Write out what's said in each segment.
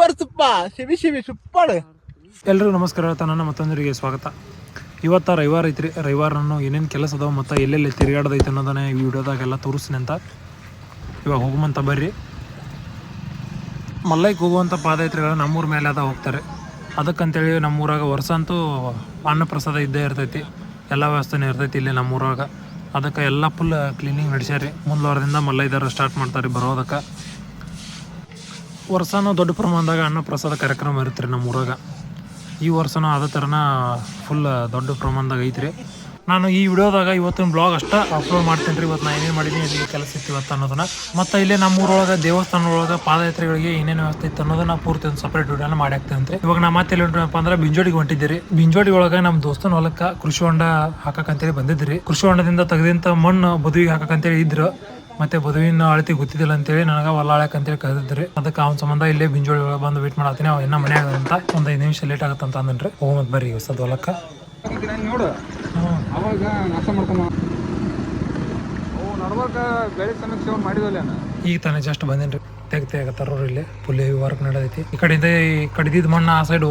Super ತುಪ್ಪ. Shivi Shivi super. ಎಲ್ರಿಗೂ ನಮಸ್ಕಾರ. ಹೇಳ್ತಾ ನನ್ನ ಮತ್ತೊಂದರಿಗೆ ಸ್ವಾಗತ. ಇವತ್ತು ರವಿವಾರ ಐತ್ರಿ. ರವಿವಾರನು ಏನೇನು ಕೆಲಸ ಅದಾವ ಮತ್ತು ಎಲ್ಲೆಲ್ಲಿ ತಿರುಗಾಡ್ದೈತೆ ಅನ್ನೋದನ್ನೇ ಈ ವಿಡಿಯೋದಾಗೆಲ್ಲ ತೋರಿಸ್ತೀನಿ ಅಂತ. ಇವಾಗ ಹೋಗುವಂತ ಬರ್ರಿ. ಮಲ್ಲೈಗೆ ಹೋಗುವಂಥ ಪಾದಯಾತ್ರೆಗಳು ನಮ್ಮೂರ ಮೇಲೆ ಅದ ಹೋಗ್ತಾರೆ. ಅದಕ್ಕಂತೇಳಿ ನಮ್ಮೂರಾಗ ವರ್ಷ ಅಂತೂ ಅನ್ನಪ್ರಸಾದ ಇದ್ದೇ ಇರ್ತೈತಿ. ಎಲ್ಲ ವ್ಯವಸ್ಥೆನೇ ಇರ್ತೈತಿ ಇಲ್ಲಿ ನಮ್ಮೂರಾಗ. ಅದಕ್ಕೆ ಎಲ್ಲ ಫುಲ್ ಕ್ಲೀನಿಂಗ್ ನಡೆಸ್ಯಾರಿ ಮುಂದೆ ವಾರದಿಂದ ಮಲ್ಲೈದಾರ ಸ್ಟಾರ್ಟ್ ಮಾಡ್ತಾರೆ ಬರೋದಕ್ಕೆ. ವರ್ಷನೂ ದೊಡ್ಡ ಪ್ರಮಾಣದಾಗ ಅನ್ನ ಪ್ರಸಾದ ಕಾರ್ಯಕ್ರಮ ಇರುತ್ತೆ ರೀ ನಮ್ಮ ಊರಾಗ ಈ ವರ್ಷನೂ ಅದೇ ಥರನ ಫುಲ್ ದೊಡ್ಡ ಪ್ರಮಾಣದಾಗ ಐತ್ರಿ. ನಾನು ಈ ವಿಡಿಯೋದಾಗ ಇವತ್ತಿನ ಬ್ಲಾಗ್ ಅಷ್ಟೇ ಅಪ್ಲೋಡ್ ಮಾಡ್ತೀನಿ ರೀ. ಇವತ್ತು ನಾನು ಏನೇನು ಮಾಡಿದ್ದೀನಿ ಇಲ್ಲಿ ಕೆಲಸ ಇತ್ತು ಇವತ್ತು ಅನ್ನೋದನ್ನ. ಮತ್ತು ಇಲ್ಲೇ ನಮ್ಮ ಊರೊಳಗೆ ದೇವಸ್ಥಾನದೊಳಗೆ ಪಾದಯಾತ್ರೆಗಳಿಗೆ ಏನೇನು ವ್ಯವಸ್ಥೆ ಇತ್ತು ಅನ್ನೋದನ್ನ ಪೂರ್ತಿ ಒಂದು ಸಪ್ರೇಟ್ ವಿಡಿಯೋನ ಮಾಡಿ ಹಾಕ್ತೇನೆ ಇವಾಗ ನಾ ಮತ್ತೆ ಎಲ್ಲಿ ಅಂದ್ರೆ ಬಿಂಜೋಡಿಗೆ ಹೊಂಟಿದ್ದೀರಿ ಬಿಂಜೋಡಿ ಒಳಗೆ ನಮ್ಮ ದೋಸ್ತನ ಹೊಲಕ್ಕೆ ಕೃಷಿ ಹೊಂಡ ಹಾಕಕ್ಕಂತೇಳಿ ಬಂದಿದ್ರಿ ಕೃಷಿ ಹೊಂಡದಿಂದ ತೆಗೆದಂಥ ಮಣ್ಣು ಬದುವಿಗೆ ಹಾಕಕ್ಕಂತೇಳಿ ಇದ್ರು. ಮತ್ತೆ ಬದುವಿನ ಅಳತಿ ಗೊತ್ತಿದ್ದಿಲ್ಲ ಅಂತೇಳಿ ನನಗೆ ಹೊಲ ಆಳಕ್ ಅಂತೇಳಿ ಕರೆದಿದ್ರಿ ಅದಕ್ಕೆ ಅವ್ನ ಸಂಬಂಧ ಇಲ್ಲೇ ಬಿಂಜೋಳಿ ಒಳಗೆ ಬಂದು ವೇಟ್ ಮಾಡತ್ತೀನಿ. ಅವ ಇನ್ನ ಮನೆ ಅಂತ ಒಂದ್ ಐದು ನಿಮಿಷ ಲೇಟ್ ಆಗತ್ತ ಅಂತ ಅಂದನ್ರಿ. ಹೋಗ್ ಬರ್ರಿ ಹೊಸದ್ ಹೊಲಕ್ಕೆ. ನೋಡು. ಅವಾಗ ನಾಶ ಮಾಡ್ಕೊಂಬ ಅವು ನಡ್ವಾಗ ಬೆಳೆ ಸಮೀಕ್ಷೆ ಮಾಡಿದ್ವಲ್ಲ ಈಗ ತಾನೇ ಜಸ್ಟ್ ಬಂದೇನ್ರಿ. ತೆಗ್ ತೆಗತ್ತಾರ ಇಲ್ಲಿ. ಫುಲ್ ವರ್ಕ್ ನಡೆದೈತಿ. ಈ ಕಡೆಯಿಂದ ಈ ಮಣ್ಣು ಆ ಸೈಡ್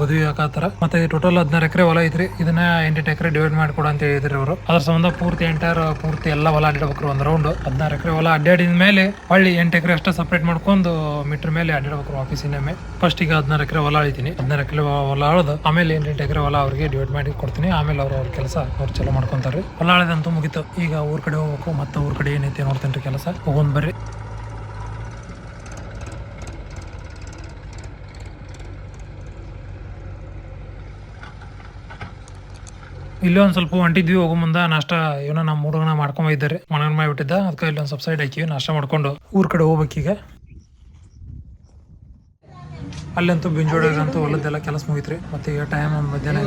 ಬದುವಿ ಹಾಕತ್ತಾರ. ಮತ್ತೆ ಟೋಟಲ್ ಹದಿನಾರು ಎಕರೆ ಹೊಲ ಐತ್ರಿ. ಇದನ್ನ ಎಂಟೆಂಟು ಎಕರೆ ಡಿವೈಡ್ ಮಾಡಿಕೊಡು ಅಂತ ಹೇಳಿದ್ರಿ ಅವರು. ಅದ್ರ ಸಂಬಂಧ ಪೂರ್ತಿ ಎಂಟರ್ ಪೂರ್ತಿ ಎಲ್ಲ ಹೊಲ ಅಡ್ಡಾಡ್ಬೇಕ್ರಿ ಒಂದ್ ರೌಂಡ್ ಹದಿನಾರು ಎಕರೆ ಹೊಲ ಅಡ್ಡಾಡಿದ ಮೇಲೆ ಹೊಳ್ಳಿ ಎಂಟು ಎಕರೆ ಅಷ್ಟೇ ಸಪ್ರೇಟ್ ಮಾಡ್ಕೊಂಡು ಮೀಟರ್ ಮೇಲೆ ಅಡ್ಡಾಡ್ಬೇಕು ಆಫೀಸಿನ ಮೇಲೆ ಫಸ್ಟ್ ಈಗ ಹದಿನಾರು ಎಕರೆ ಹೊಲ ಅಳಿತೀನಿ. ಹದಿನಾರು ಎಕರೆ ಹೊಲ ಅಳದು ಆಮೇಲೆ ಎಂಟೆಂಟು ಎಕರೆ ಹೊಲ ಅವ್ರಿಗೆ ಡಿವೈಡ್ ಮಾಡಿ ಕೊಡ್ತೀನಿ. ಆಮೇಲೆ ಅವ್ರು ಅವ್ರ ಕೆಲಸ ಅವ್ರು ಚಲೋ ಮಾಡ್ಕೊಂತಾರೆ ಹೊಲ ಅಳದಂತೂ ಮುಗಿತು. ಈಗ ಊರ್ ಕಡೆ ಹೋಗ್ಬೇಕು. ಮತ್ತೆ ಊರ್ ಕಡೆ ಏನೈತಿ ನೋಡ್ತೇನೆ ರೀ ಕೆಲಸ. ಹೋಗೋನ್ ಬರ್ರಿ. ಇಲ್ಲಿ ಒಂದ್ ಸ್ವಲ್ಪ ಹೊಂಟಿದ್ವಿ, ಹೋಗೋ ಮುಂದ ನಾಷ್ಟ ಏನೋ ನಮ್ಮ ಹುಡುಗನ ಮಾಡ್ಕೊಂಡ್ ಇದ್ದಾರೆ ಮನೆ ಮಾಡಿಬಿಟ್ಟಿದ್ದ ಅದಕ್ಕೆ ಇಲ್ಲೊಂದ್ ಸ್ವಲ್ಪ ಸೈಡ್ ಹಾಕಿವಿ ನಾಷ್ಟ ಮಾಡ್ಕೊಂಡು ಊರ್ ಕಡೆ ಹೋಗ್ಬೇಕೀಗ. ಅಲ್ಲಂತೂ ಬಿಂಜೋಡಂತೂ ಹೊಲದ್ದೆಲ್ಲ ಕೆಲಸ ಮುಗಿತ್ರಿ. ಮತ್ತೆ ಈಗ ಟೈಮ್ ಮಧ್ಯಾಹ್ನ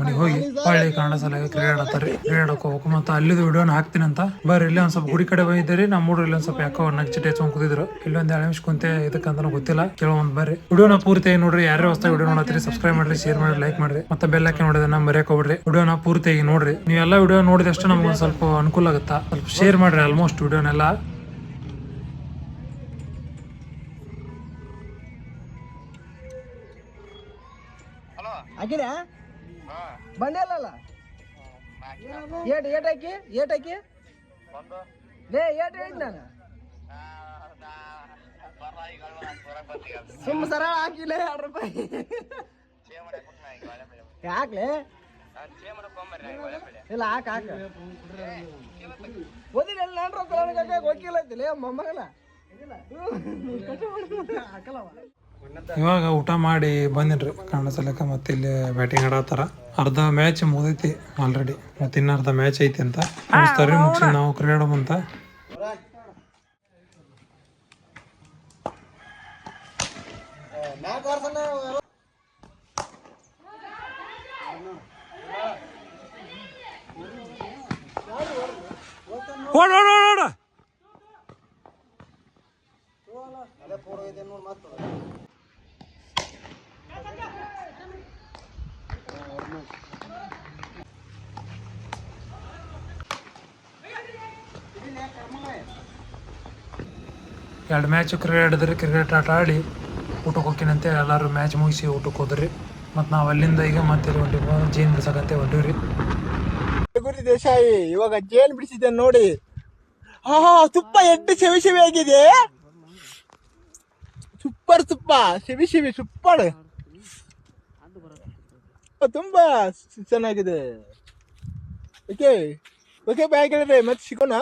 ಮನೆಗೆ ಹೋಗಿ ಹಳ್ಳಿ ಕನ್ನಡ ಸಲ ಕ್ರಿಕೆಟ್ ಆಡ್ತಾರೆ ಕ್ರಿಕೆಟ್ ಹೋಗ್ಬೇಕು ಮತ್ತೆ ಅಲ್ಲಿದು ವಿಡಿಯೋನ ಹಾಕ್ತೀನಿ ಅಂತ. ಬರ್ರಿ, ಇಲ್ಲಿ ಒಂದ್ ಸ್ವಲ್ಪ ಗುಡಿ ಕಡೆ ಬಂದಿದ್ದೀರಿ. ನಮ್ಮ ಹುಡುಗರು ಇಲ್ಲಿ ಒಂದ್ ಸ್ವಲ್ಪ ಯಾಕೋ ನಗ್ಚಿಟ್ಟು ಹೆಚ್ಕೊಂಡ್ ಕೂತಿದ್ರು ಇಲ್ಲಿ ಇಲ್ಲೊಂದ್ ಎರಡು ನಿಮಿಷ ಕುಂತೆ ಇದಕ್ಕಂತ ಗೊತ್ತಿಲ್ಲ. ಕೆಲವೊಂದ್ ಬರ್ರಿ. ವಿಡಿಯೋನ ಪೂರ್ತಿ ನೋಡ್ರಿ. ಯಾರೇ ಹೊಸ ವಿಡಿಯೋ ನೋಡತ್ತೀರಿ ಸಬ್ಸ್ಕ್ರೈಬ್ ಮಾಡ್ರಿ ಶೇರ್ ಮಾಡ್ರಿ ಲೈಕ್ ಮಾಡ್ರಿ. ಮತ್ತೆ ಬೆಲ್ ಹಾಕಿ ನೋಡಿದ್ರೆ ಮರ್ಯಾಕ್ ಹೋಗ್ಬಿಡ್ರಿ. ವಿಡಿಯೋನ ಪೂರ್ತಿಯಾಗಿ ನೋಡ್ರಿ. ನೀವೆಲ್ಲ ವಿಡಿಯೋ ನೋಡಿದಷ್ಟು ನಮ್ಗೆ ಒಂದ್ ಸ್ವಲ್ಪ ಅನುಕೂಲ ಆಗುತ್ತಾ? ಸ್ವಲ್ಪ ಶೇರ್ ಮಾಡ್ರಿ ಆಲ್ಮೋಸ್ಟ್ ವಿಡಿಯೋನೆಲ್ಲ ಹಾಕಿನ ಬಂದೇ ಅಲ್ಲ ಏಟ್ ಏಟ್ ಹಾಕಿ ಏಟ್ ಹಾಕಿ. ಲೇ ಏಟ್ ಹೇಳಿದ್ ನಾನು. ಸುಮ್ಮ ಸರಳ ಹಾಕಿಲ್ಲ ಎರಡು ರೂಪಾಯಿ. ಯಾಕ್ಲೆ? ಇಲ್ಲ ಹಾಕ ಹಾಕ. ಓದಿಲ್ಲ ನಾನು ರೊಕ್ಕ ಗೊತ್ತಿಲ್ಲ ಮೊಮ್ಮಗಲ್ಲ ಹಾಕಲ್ಲವ? ಇವಾಗ ಊಟ ಮಾಡಿ ಬಂದಿನ್ರಿ ಕನ್ನಡ ಸಲಕ ಮತ್ತೆ ಇಲ್ಲಿ ಬ್ಯಾಟಿಂಗ್ ಆಡತ್ತಾರ ಅರ್ಧ ಮ್ಯಾಚ್ ಮುಗಿದೈತಿ ಆಲ್ರೆಡಿ ಮತ್ತೆ ಇನ್ನ ಅರ್ಧ ಮ್ಯಾಚ್ ಐತಿ ಅಂತ. ಮುಗಿಸ್ತಾರ್ರಿ ಮುಗಿಸಿ ನಾವು ಕ್ರೀಡೆ ಅಂತ. ಓಡ್ ಓಡ್. ಎರಡು ಮ್ಯಾಚ್ ಕ್ರಿಕೆಟ್ ಆಡಿದ್ರಿ ಕ್ರಿಕೆಟ್ ಆಟ ಆಡಿ ಊಟಕ್ಕೆ ಹೋಗ್ತೀನಂತೆ. ಎಲ್ಲರೂ ಮ್ಯಾಚ್ ಮುಗಿಸಿ ಊಟಕ್ಕೆ ಹೋದ್ರಿ. ಮತ್ತು ನಾವು ಅಲ್ಲಿಂದ ಈಗ ಮತ್ತೆ ಹೊಂಟಿವಿ ಜೇನ್ ಬಿಡ್ಸಕಂತೆ ಹೊಂಟಿವ್ರಿ. ಗುರಿ ದೇಶಾಯಿ ಇವಾಗ ಜೇನ್ ಬಿಡಿಸಿದ್ದೆ ನೋಡಿ. ಹಾ, ತುಪ್ಪ ಎಡ್ಡು ಸೆವಿ ಸೆವಿ ಆಗಿದೆ. ಸೂಪರ್ ತುಪ್ಪ, ಸೆವಿ ಸೆವಿ ಸೂಪರ್ ತುಂಬಾ ಚೆನ್ನಾಗಿದೆ. ಓಕೆ ಓಕೆ ಬಾಯ್ ಹೇಳಿದ್ರೆ ಮತ್ತೆ ಸಿಗೋಣ?